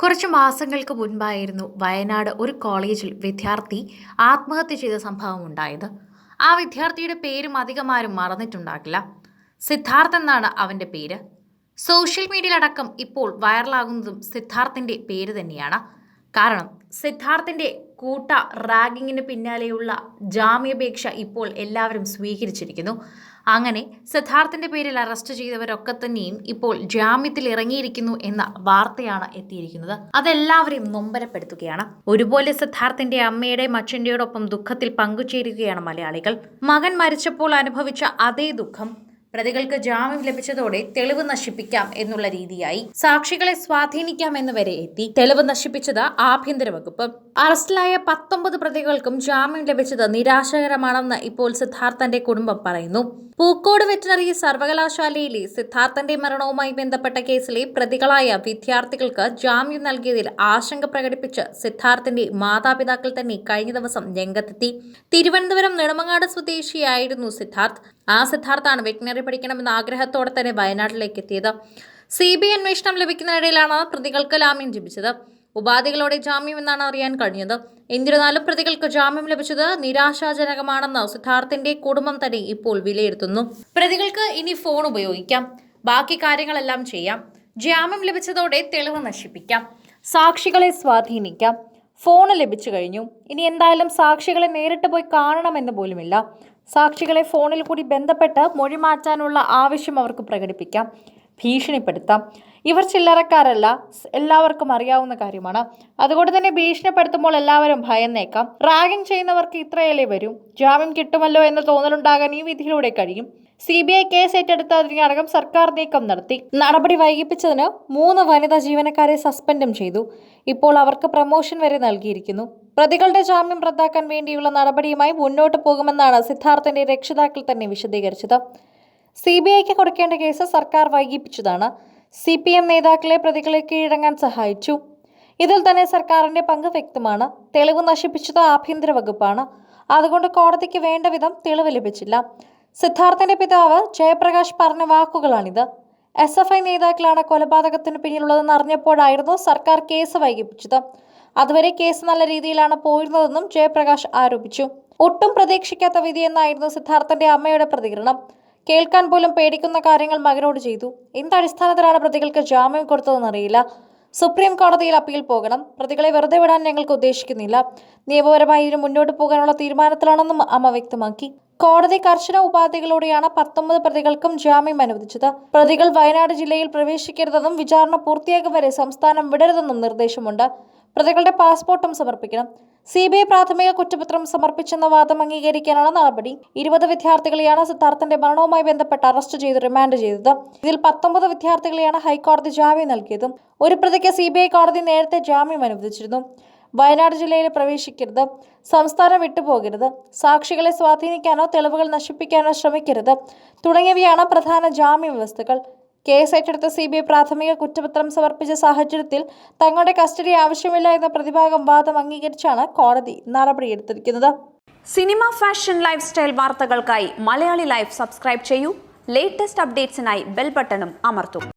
കുറച്ച് മാസങ്ങൾക്ക് മുൻപായിരുന്നു വയനാട് ഒരു കോളേജിൽ വിദ്യാർത്ഥി ആത്മഹത്യ ചെയ്ത സംഭവം ഉണ്ടായത്. ആ വിദ്യാർത്ഥിയുടെ പേരും അധികമാരും മറന്നിട്ടുണ്ടാകില്ല. സിദ്ധാർത്ഥ് എന്നാണ് അവന്റെ പേര്. സോഷ്യൽ മീഡിയയിലടക്കം ഇപ്പോൾ വൈറലാകുന്നതും സിദ്ധാർത്ഥിന്റെ പേര് തന്നെയാണ്. കാരണം സിദ്ധാർത്ഥിന്റെ കൂട്ട റാഗിങ്ങിന് പിന്നാലെയുള്ള ജാമ്യാപേക്ഷ ഇപ്പോൾ എല്ലാവരും സ്വീകരിച്ചിരിക്കുന്നു. അങ്ങനെ സിദ്ധാർത്ഥിന്റെ പേരിൽ അറസ്റ്റ് ചെയ്തവരൊക്കെ തന്നെയും ഇപ്പോൾ ജാമ്യത്തിൽ ഇറങ്ങിയിരിക്കുന്നു എന്ന വാർത്തയാണ് എത്തിയിരിക്കുന്നത്. അതെല്ലാവരെയും നൊമ്പരപ്പെടുത്തുകയാണ്. ഒരുപോലെ സിദ്ധാർത്ഥിന്റെ അമ്മയുടെയും അച്ഛന്റെയോടൊപ്പം ദുഃഖത്തിൽ പങ്കുചേരുകയാണ് മലയാളികൾ. മകൻ മരിച്ചപ്പോൾ അനുഭവിച്ച അതേ ദുഃഖം പ്രതികൾക്ക് ജാമ്യം ലഭിച്ചതോടെ തെളിവ് നശിപ്പിക്കാം എന്നുള്ള രീതിയായി സാക്ഷികളെ സ്വാധീനിക്കാം വരെ എത്തി തെളിവ് നശിപ്പിച്ചത് ആഭ്യന്തര വകുപ്പ്. അറസ്റ്റിലായ പത്തൊമ്പത് പ്രതികൾക്കും ജാമ്യം ലഭിച്ചത് നിരാശകരമാണെന്ന് ഇപ്പോൾ സിദ്ധാർത്ഥന്റെ കുടുംബം പറയുന്നു. പൂക്കോട് വെറ്റിനറി സർവകലാശാലയിലെ സിദ്ധാർത്ഥന്റെ മരണവുമായി ബന്ധപ്പെട്ട കേസിലെ പ്രതികളായ വിദ്യാർത്ഥികൾക്ക് ജാമ്യം നൽകിയതിൽ ആശങ്ക പ്രകടിപ്പിച്ച് സിദ്ധാർത്ഥന്റെ മാതാപിതാക്കൾ തന്നെ കഴിഞ്ഞ ദിവസം രംഗത്തെത്തി. തിരുവനന്തപുരം നെടുമങ്ങാട് സ്വദേശിയായിരുന്നു സിദ്ധാർത്ഥ്. ആ സിദ്ധാർത്ഥാണ് വെറ്റിനറി പഠിക്കണമെന്ന ആഗ്രഹത്തോടെ തന്നെ വയനാട്ടിലേക്ക് എത്തിയത് സി ബി അന്വേഷണം ലഭിക്കുന്നതിനിടയിലാണ് പ്രതികൾക്ക് ജാമ്യം ലഭിച്ചത്. ഉപാധികളോടെ ജാമ്യം എന്നാണ് അറിയാൻ കഴിഞ്ഞത്. എന്നിരുന്നാലും പ്രതികൾക്ക് ജാമ്യം ലഭിച്ചത് നിരാശാജനകമാണെന്ന് സിദ്ധാർത്ഥിന്റെ കുടുംബം തന്നെ ഇപ്പോൾ വിലയിരുത്തുന്നു. പ്രതികൾക്ക് ഇനി ഫോൺ ഉപയോഗിക്കാം. ബാക്കി കാര്യങ്ങളെല്ലാം ചെയ്യാം. ജാമ്യം ലഭിച്ചതോടെ തെളിവ് നശിപ്പിക്കാം. സാക്ഷികളെ സ്വാധീനിക്കാം. ഫോൺ ലഭിച്ചു കഴിഞ്ഞു. ഇനി എന്തായാലും സാക്ഷികളെ നേരിട്ട് പോയി കാണണമെന്ന് പോലുമില്ല. സാക്ഷികളെ ഫോണിൽ കൂടി ബന്ധപ്പെട്ട് മൊഴി മാറ്റാനുള്ള ആവശ്യം അവർക്ക് പ്രകടിപ്പിക്കാം. ഭീഷണിപ്പെടുത്താം. ഇവർ ചില്ലറക്കാരല്ല എല്ലാവർക്കും അറിയാവുന്ന കാര്യമാണ്. അതുകൊണ്ട് തന്നെ ഭീഷണിപ്പെടുത്തുമ്പോൾ എല്ലാവരും ഭയന്നേക്കാം. റാഗിംഗ് ചെയ്യുന്നവർക്ക് ഇത്രയല്ലേ വരും? ജാമ്യം കിട്ടുമല്ലോ എന്ന് തോന്നലുണ്ടാകാൻ ഈ വിധിയിലൂടെ കഴിയും. സി ബി ഐ കേസ് ഏറ്റെടുത്തതിനടക്കം സർക്കാർ നീക്കം നടത്തി. നടപടി വൈകിപ്പിച്ചതിന് മൂന്ന് വനിതാ ജീവനക്കാരെ സസ്പെൻഡും ചെയ്തു. ഇപ്പോൾ അവർക്ക് പ്രമോഷൻ വരെ നൽകിയിരിക്കുന്നു. പ്രതികളുടെ ജാമ്യം റദ്ദാക്കാൻ വേണ്ടിയുള്ള നടപടിയുമായി മുന്നോട്ട് പോകുമെന്നാണ് സിദ്ധാർത്ഥന്റെ രക്ഷിതാക്കൾ തന്നെ വിശദീകരിച്ചത്. സി ബി ഐക്ക് കൊടുക്കേണ്ട കേസ് സർക്കാർ വൈകിപ്പിച്ചതാണ്. സി പി എം നേതാക്കളെ പ്രതികളെ കീഴടങ്ങാൻ സഹായിച്ചു. ഇതിൽ തന്നെ സർക്കാരിന്റെ പങ്ക് വ്യക്തമാണ്. തെളിവ് നശിപ്പിച്ചത് ആഭ്യന്തര വകുപ്പാണ്. അതുകൊണ്ട് കോടതിക്ക് വേണ്ട വിധം തെളിവ് ലഭിച്ചില്ല. സിദ്ധാർത്ഥന്റെ പിതാവ് ജയപ്രകാശ് പറഞ്ഞ വാക്കുകളാണിത്. എസ് എഫ് ഐ നേതാക്കളാണ് കൊലപാതകത്തിന് പിന്നിലുള്ളതെന്ന് അറിഞ്ഞപ്പോഴായിരുന്നു സർക്കാർ കേസ് വൈകിപ്പിച്ചത്. അതുവരെ കേസ് നല്ല രീതിയിലാണ് പോയിരുന്നതെന്നും ജയപ്രകാശ് ആരോപിച്ചു. ഒട്ടും പ്രതീക്ഷിക്കാത്ത വിധിയെന്നായിരുന്നു സിദ്ധാർത്ഥന്റെ അമ്മയുടെ പ്രതികരണം. കേൾക്കാൻ പോലും പേടിക്കുന്ന കാര്യങ്ങൾ മകനോട് ചെയ്തു. എന്തടിസ്ഥാനത്തിലാണ് പ്രതികൾക്ക് ജാമ്യം കൊടുത്തതെന്നറിയില്ല സുപ്രീം കോടതിയിൽ അപ്പീൽ പോകണം. പ്രതികളെ വെറുതെ വിടാൻ ഞങ്ങൾക്ക് ഉദ്ദേശിക്കുന്നില്ല. നിയമപരമായി ഇതിന് മുന്നോട്ട് പോകാനുള്ള തീരുമാനത്തിലാണെന്നും അമ്മ വ്യക്തമാക്കി. കോടതി കർശന ഉപാധികളോടെയാണ് പത്തൊമ്പത് പ്രതികൾക്കും ജാമ്യം അനുവദിച്ചത്. പ്രതികൾ വയനാട് ജില്ലയിൽ പ്രവേശിക്കരുതെന്നും വിചാരണ പൂർത്തിയാകും വരെ സംസ്ഥാനം വിടരുതെന്നും നിർദ്ദേശമുണ്ട്. പ്രതികളുടെ പാസ്പോർട്ടും സമർപ്പിക്കണം. സി ബി ഐ പ്രാഥമിക കുറ്റപത്രം സമർപ്പിച്ചെന്ന വാദം അംഗീകരിക്കാനാണ് നടപടി. ഇരുപത് വിദ്യാർത്ഥികളെയാണ് സിദ്ധാർത്ഥന്റെ മരണവുമായി ബന്ധപ്പെട്ട് അറസ്റ്റ് ചെയ്ത് റിമാൻഡ് ചെയ്തത്. ഇതിൽ പത്തൊമ്പത് വിദ്യാർത്ഥികളെയാണ് ഹൈക്കോടതി ജാമ്യം നൽകിയതും ഒരു പ്രതിക്ക് സി കോടതി നേരത്തെ ജാമ്യം അനുവദിച്ചിരുന്നു. വയനാട് ജില്ലയിൽ പ്രവേശിക്കരുത്. സംസ്ഥാനം വിട്ടുപോകരുത്. സാക്ഷികളെ സ്വാധീനിക്കാനോ തെളിവുകൾ നശിപ്പിക്കാനോ ശ്രമിക്കരുത്. തുടങ്ങിയവയാണ് പ്രധാന ജാമ്യ വ്യവസ്ഥകൾ. കേസ് ഏറ്റെടുത്ത സി ബി ഐ പ്രാഥമിക കുറ്റപത്രം സമർപ്പിച്ച സാഹചര്യത്തിൽ തങ്ങളുടെ കസ്റ്റഡി ആവശ്യമില്ല എന്ന പ്രതിഭാഗം വാദം അംഗീകരിച്ചാണ് കോടതി നടപടിയെടുത്തിരിക്കുന്നത്. സിനിമ ഫാഷൻ ലൈഫ് സ്റ്റൈൽ വാർത്തകൾക്കായി മലയാളി ലൈഫ് സബ്സ്ക്രൈബ് ചെയ്യൂ. ലേറ്റസ്റ്റ് അപ്ഡേറ്റ്സിനായി ബെൽ ബട്ടണും അമർത്തും.